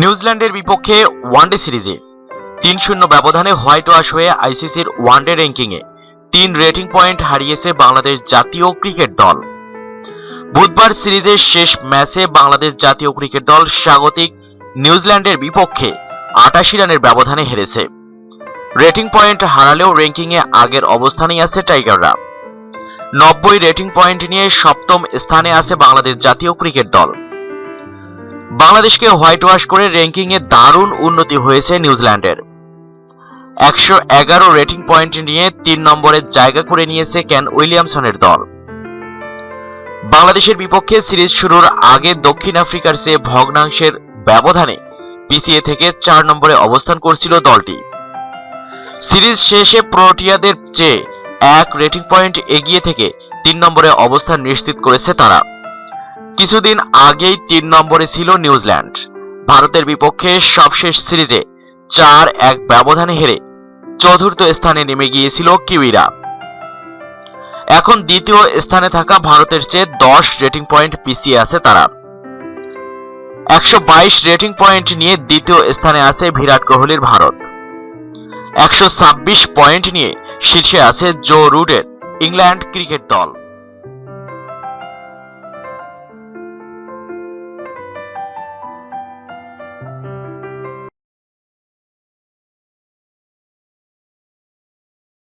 নিউজিল্যান্ডের বিপক্ষে ওয়ানডে সিরিজে তিন শূন্য ব্যবধানে হোয়াইট ওয়াশ হয়ে আইসিসির ওয়ানডে র্যাঙ্কিংয়ে তিন রেটিং পয়েন্ট হারিয়েছে বাংলাদেশ জাতীয় ক্রিকেট দল। বুধবার সিরিজের শেষ ম্যাচে বাংলাদেশ জাতীয় ক্রিকেট দল স্বাগতিক নিউজিল্যান্ডের বিপক্ষে আটাশি রানের ব্যবধানে হেরেছে। রেটিং পয়েন্ট হারালেও র্যাঙ্কিংয়ে আগের অবস্থানেই আছে টাইগাররা। নব্বই রেটিং পয়েন্ট নিয়ে সপ্তম স্থানে আছে বাংলাদেশ জাতীয় ক্রিকেট দল। বাংলাদেশকে হোয়াইট ওয়াশ করে র্যাঙ্কিংয়ে দারুণ উন্নতি হয়েছে নিউজিল্যান্ডের। একশো এগারো রেটিং পয়েন্ট নিয়ে তিন নম্বরে জায়গা করে নিয়েছে কেন উইলিয়ামসনের দল। বাংলাদেশের বিপক্ষে সিরিজ শুরুর আগে দক্ষিণ আফ্রিকার চেয়ে ভগ্নাংশের ব্যবধানে পিছিয়ে থেকে চার নম্বরে অবস্থান করছিল দলটি। সিরিজ শেষে প্রোটিয়াদের চেয়ে এক রেটিং পয়েন্ট এগিয়ে থেকে তিন নম্বরে অবস্থান নিশ্চিত করেছে তারা। কিছুদিন আগেই তিন নম্বরে ছিল নিউজিল্যান্ড। ভারতের বিপক্ষে সবশেষ সিরিজে চার এক ব্যবধানে হেরে চতুর্থ স্থানে নেমে গিয়েছিল কিউইরা। এখন দ্বিতীয় স্থানে থাকা ভারতের চেয়ে দশ রেটিং পয়েন্ট পিছিয়ে আছে তারা। একশো বাইশ রেটিং পয়েন্ট নিয়ে দ্বিতীয় স্থানে আছে বিরাট কোহলির ভারত। একশো ছাব্বিশ পয়েন্ট নিয়ে শীর্ষে আছে জো রুডের ইংল্যান্ড ক্রিকেট দল।